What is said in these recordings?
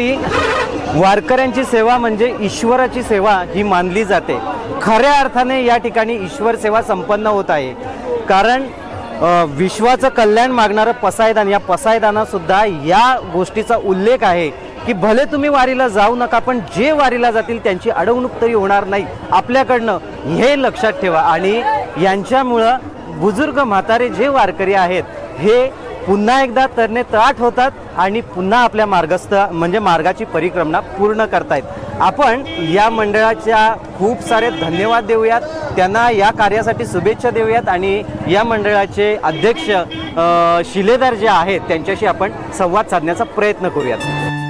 मंडळी वारकऱ्यांची सेवा म्हणजे ईश्वराची सेवा ही मानली जाते. खऱ्या अर्थाने या ठिकाणी ईश्वर सेवा संपन्न होत आहे. कारण विश्वाचं कल्याण मागणारं पसायदान या पसायदानासुद्धा या गोष्टीचा उल्लेख आहे की भले तुम्ही वारीला जाऊ नका पण जे वारीला जातील त्यांची अडवणूक तरी होणार नाही. आपल्याकडनं हे लक्षात ठेवा. आणि यांच्यामुळं बुजुर्ग म्हातारे जे वारकरी आहेत हे पुन्हा एकदा तरणे तळाट होतात आणि पुन्हा आपल्या मार्गस्थ म्हणजे मार्गाची परिक्रमणा पूर्ण करतायत. आपण या मंडळाच्या खूप सारे धन्यवाद देऊयात. त्यांना या कार्यासाठी शुभेच्छा देऊयात आणि या मंडळाचे अध्यक्ष शिलेदार जे आहेत त्यांच्याशी आपण संवाद साधण्याचा प्रयत्न करूयात.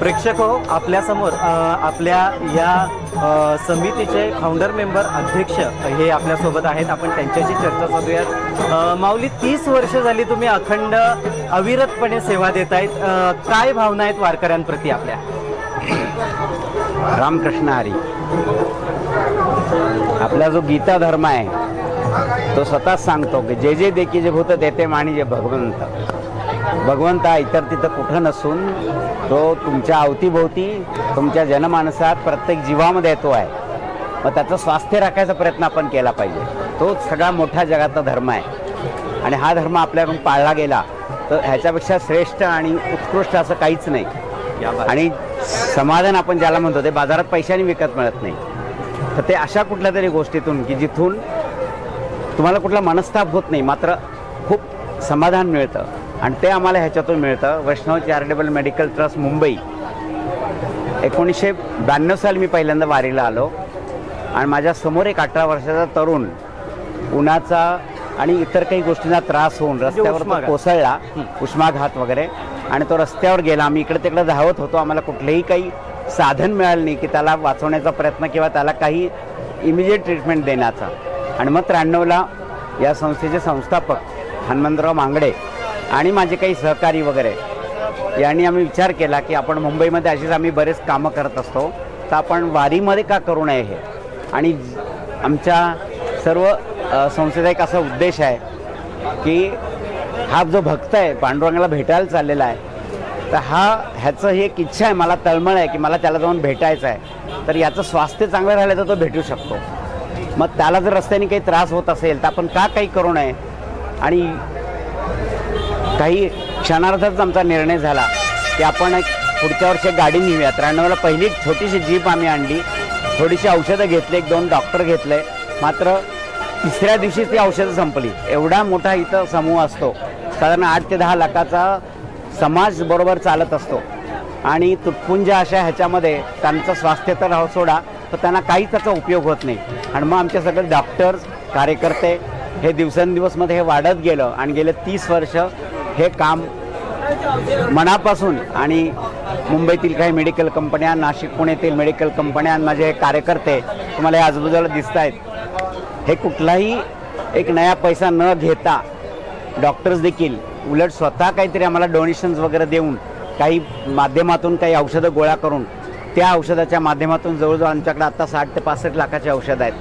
प्रेक्षक हो आपल्यासमोर आपल्या या समितीचे फाउंडर मेंबर अध्यक्ष हे आपल्यासोबत आहेत. आपण त्यांच्याशी चर्चा साधूयात. माऊली तीस वर्ष झाली तुम्ही अखंड अविरतपणे सेवा देत आहेत काय भावना आहेत वारकऱ्यांप्रती आपल्या? रामकृष्ण हरी. आपला जो गीता धर्म आहे तो स्वतःच सांगतो की जे जे देखी जे भूत देते माणी जे भगवंत. भगवंत इतर तिथं कुठं नसून तो तुमच्या अवतीभोवती तुमच्या जनमानसात प्रत्येक जीवामध्ये येतो आहे. मग त्याचं स्वास्थ्य राखायचा प्रयत्न आपण केला पाहिजे. तोच सगळा मोठा जगातला धर्म आहे. आणि हा धर्म आपल्याकडून पाळला गेला तर ह्याच्यापेक्षा श्रेष्ठ आणि उत्कृष्ट असं काहीच नाही. आणि समाधान आपण ज्याला म्हणतो ते बाजारात पैशाने विकत मिळत नाही. तर ते अशा कुठल्या तरी गोष्टीतून की जिथून तुम्हाला कुठला मनस्ताप होत नाही मात्र खूप समाधान मिळतं. आणि ते आम्हाला ह्याच्यातून मिळतं. Vaishnav charitable medical trust Mumbai. एकोणीसशे ब्याण्णव साली मी पहिल्यांदा वारीला आलो. आणि माझ्यासमोर एक अठरा वर्षाचा तरुण उन्हाचा आणि इतर काही गोष्टींना त्रास होऊन रस्त्यावर तो उष्माघात. कोसळला. उष्माघात वगैरे. आणि तो रस्त्यावर गेला. आम्ही इकडे तिकडे धावत होतो. आम्हाला कुठलेही काही साधन मिळालं नाही की त्याला वाचवण्याचा प्रयत्न किंवा त्याला काही इमिजिएट ट्रीटमेंट देण्याचा. आणि मग त्र्याण्णवला या संस्थेचे संस्थापक हनुमंतराव मांगडे आणि माझे काही सहकारी वगैरे यांनी आम्ही विचार केला की आपण मुंबईमध्ये अशीच आम्ही बरेच कामं करत असतो तर आपण वारीमध्ये का करू नये हे? आणि आमच्या सर्व संस्थेचा एक असा उद्देश आहे की हा जो भक्त आहे पांडुरंगाला भेटायला चाललेला आहे तर हा ह्याचं ही एक इच्छा आहे मला तळमळ आहे की मला त्याला जाऊन भेटायचं आहे तर याचं स्वास्थ्य चांगलं राहिलं तर तो भेटू शकतो. मग त्याला जर रस्त्याने काही त्रास होत असेल तर आपण का काही करू नये? आणि काही क्षणार्थच आमचा निर्णय झाला की आपण एक पुढच्या वर्षी गाडी नेऊया त्र्याण्णवला पहिली एक छोटीशी जीप आम्ही आणली. थोडीशी औषधं घेतली एक दोन डॉक्टर घेतले. मात्र तिसऱ्या दिवशीच ती औषधं संपली. एवढा मोठा इथं समूह असतो. साधारण आठ ते दहा लाखाचा समाज बरोबर चालत असतो. आणि तुटपुंज अशा ह्याच्यामध्ये त्यांचं स्वास्थ्य तर राहो सोडा तर त्यांना काही त्याचा उपयोग होत नाही. आणि मग आमचे सगळे डॉक्टर्स कार्यकर्ते हे दिवसेंदिवसमध्ये हे वाढत गेलं आणि गेले तीस वर्ष हे काम मनापासून आणि मुंबईतील काही मेडिकल कंपन्या नाशिक पुण्यातील मेडिकल कंपन्या माझे कार्यकर्ते तुम्हाला या आजूबाजूला दिसत आहेत हे कुठलाही एक नया पैसा न घेता डॉक्टर्स देखील उलट स्वतः काहीतरी आम्हाला डोनेशन्स वगैरे देऊन काही माध्यमातून काही औषधं गोळा करून त्या औषधाच्या माध्यमातून जवळजवळ आमच्याकडे आत्ता साठ ते पासष्ट लाखाची औषधं आहेत.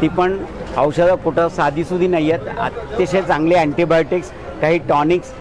ती पण औषधं कुठं साधीसुधी नाही आहेत अतिशय चांगले अँटीबायोटिक्स काही टॉनिक्स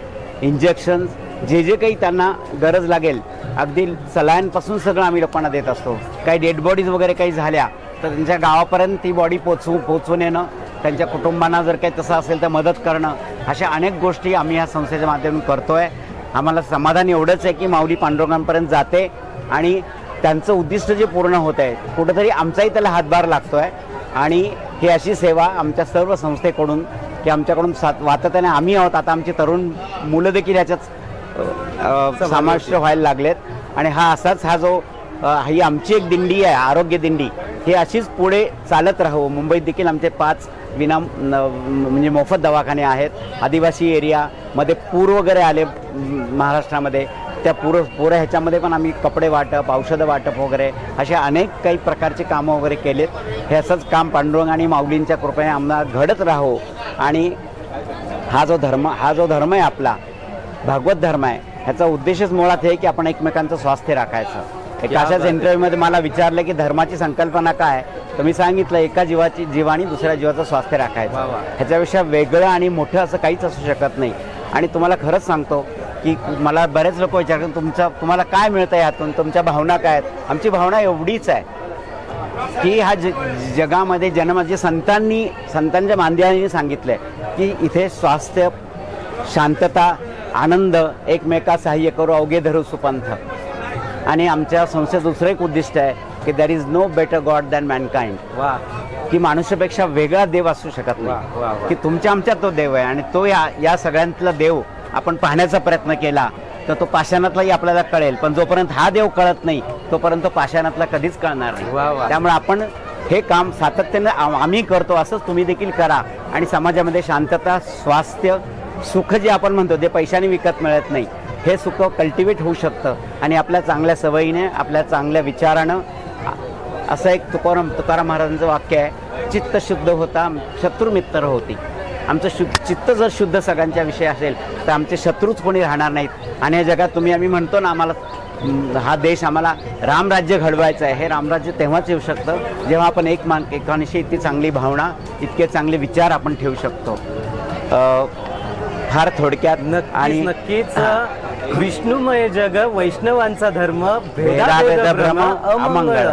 इंजेक्शन्स जे जे काही त्यांना गरज लागेल. अगदी सलायांपासून सगळं आम्ही लोकांना देत असतो. काही डेड बॉडीज वगैरे काही झाल्या तर त्यांच्या गावापर्यंत ती बॉडी पोचवू पोचवून येणं त्यांच्या कुटुंबांना जर काही तसं असेल तर मदत करणं अशा अनेक गोष्टी आम्ही ह्या संस्थेच्या माध्यमातून करतो आहे आम्हाला समाधान एवढंच आहे की माऊली पांडुरंगांपर्यंत जाते आणि त्यांचं उद्दिष्ट जे पूर्ण होत आहे कुठंतरी आमचाही त्याला हातभार लागतो आहे आणि ही अशी सेवा आमच्या सर्व संस्थेकडून की आमच्याकडून सात वातत्याने आम्ही आहोत. आता आमची तरुण मुलं देखील ह्याच्यात समाविष्ट व्हायला लागलेत. आणि हा असाच हा जो ही आमची एक दिंडी आहे आरोग्य दिंडी ही अशीच पुढे चालत राहू. मुंबईत देखील आमचे पाच विना म्हणजे मोफत दवाखाने आहेत. आदिवासी एरियामध्ये पूर वगैरे आले महाराष्ट्रामध्ये. त्या पुरं पुरं ह्याच्यामध्ये पण आम्ही कपडे वाटप औषधं वाटप वगैरे असे अनेक काही प्रकारचे कामं वगैरे केलेत. हे असंच काम पांडुरंग आणि माऊलींच्या कृपेने आम्हाला घडत राहो. आणि हा जो धर्म हा जो धर्म आहे आपला भागवत धर्म आहे ह्याचा उद्देशच मुळात हे की आपण एकमेकांचं स्वास्थ्य राखायचं. एका अशाच इंटरव्ह्यूमध्ये मला विचारलं की धर्माची संकल्पना काय? तर मी सांगितलं एका जीवाची जीवानी दुसऱ्या जीवाचं स्वास्थ्य राखायचं. ह्याच्यापेक्षा वेगळं आणि मोठं असं काहीच असू शकत नाही. आणि तुम्हाला खरंच सांगतो की मला बरेच लोक विचारतात तुमच्या तुम्हाला काय मिळतं यातून? तुमच्या भावना काय आहेत? आमची भावना एवढीच आहे की हा ज जगामध्ये जन्म जे संतांनी संतांच्या मांदियांनी सांगितलंय की इथे स्वास्थ्य शांतता आनंद एकमेका सहाय्य करू अवघे धरू सुपंथ. आणि आमच्या संस्थेचं दुसरं एक उद्दिष्ट आहे की there is no better God than mankind वा. की माणुष्यापेक्षा वेगळा देव असू शकत. नाही. की तुमच्या आमच्यात तो देव आहे आणि तो या या सगळ्यांतला देव आपण पाहण्याचा प्रयत्न केला तर तो पाषाणातलाही आपल्याला कळेल. पण जोपर्यंत हा देव कळत नाही तोपर्यंत तो पाषाणातला कधीच कळणार. नाही. त्यामुळे आपण हे काम सातत्याने आम- आम्ही करतो असंच तुम्ही देखील करा. आणि समाजामध्ये शांतता स्वास्थ्य सुख जे आपण म्हणतो जे पैशाने विकत मिळत नाही हे सुख कल्टिवेट होऊ शकतं. आणि आपल्या चांगल्या सवयीने आपल्या चांगल्या विचारानं असं एक तुकाराम तुकाराम महाराजांचं वाक्य आहे चित्त शुद्ध होता शत्रू मित्र होती. आमचं शु चित्त जर शुद्ध सगळ्यांच्या विषयी असेल तर आमचे शत्रूच कोणी राहणार नाहीत. आणि या जगात तुम्ही आम्ही म्हणतो ना आम्हाला हा देश आम्हाला रामराज्य घडवायचं आहे. हे रामराज्य तेव्हाच येऊ शकतं जेव्हा आपण एक मान एकानिशी इतकी चांगली भावना इतके चांगले विचार आपण ठेवू शकतो. अ, फार थोडक्यात नक्कीच नक्कीच विष्णुमय जग वैष्णवांचा धर्म भेदाभेद भेदाभेद भ्रम, अमंगळ.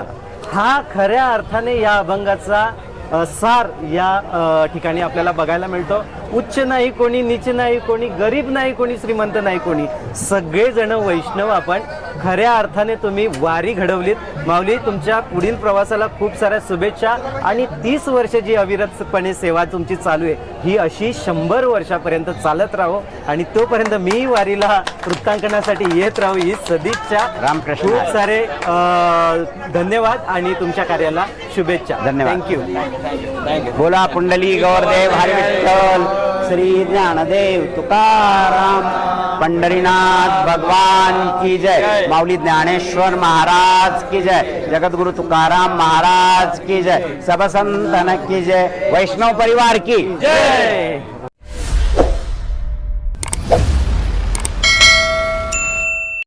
हा खऱ्या अर्थाने या अभंगाचा सार या ठिकाणी आपल्याला बघायला मिळतो. उच्च नाही कोणी नीच नाही कोणी गरीब नाही कोणी श्रीमंत नाही कोणी. सगळेजण वैष्णव आपण खऱ्या अर्थाने तुम्ही वारी घडवलीत. माऊली तुमच्या पुढील प्रवासाला खूप साऱ्या शुभेच्छा आणि तीस वर्ष जी अविरतपणे सेवा तुमची चालू आहे ही अशी शंभर वर्षापर्यंत चालत राहो आणि तोपर्यंत मी वारीला वृत्तांकनासाठी येत राहू ही सदिच्छा. रामकृष्ण. खूप. सारे धन्यवाद आणि तुमच्या कार्याला शुभेच्छा. धन्यवाद. थँक्यू बोला पुंडली गौरदेव हरी विठ्ठल श्री ज्ञानदेव तुकाराम। पंढरीनाथ भगवान की जय। माऊली ज्ञानेश्वर महाराज की जय। जगद्गुरु तुकाराम महाराज की जय। सब संतन की जय। वैष्णव परिवार की जय।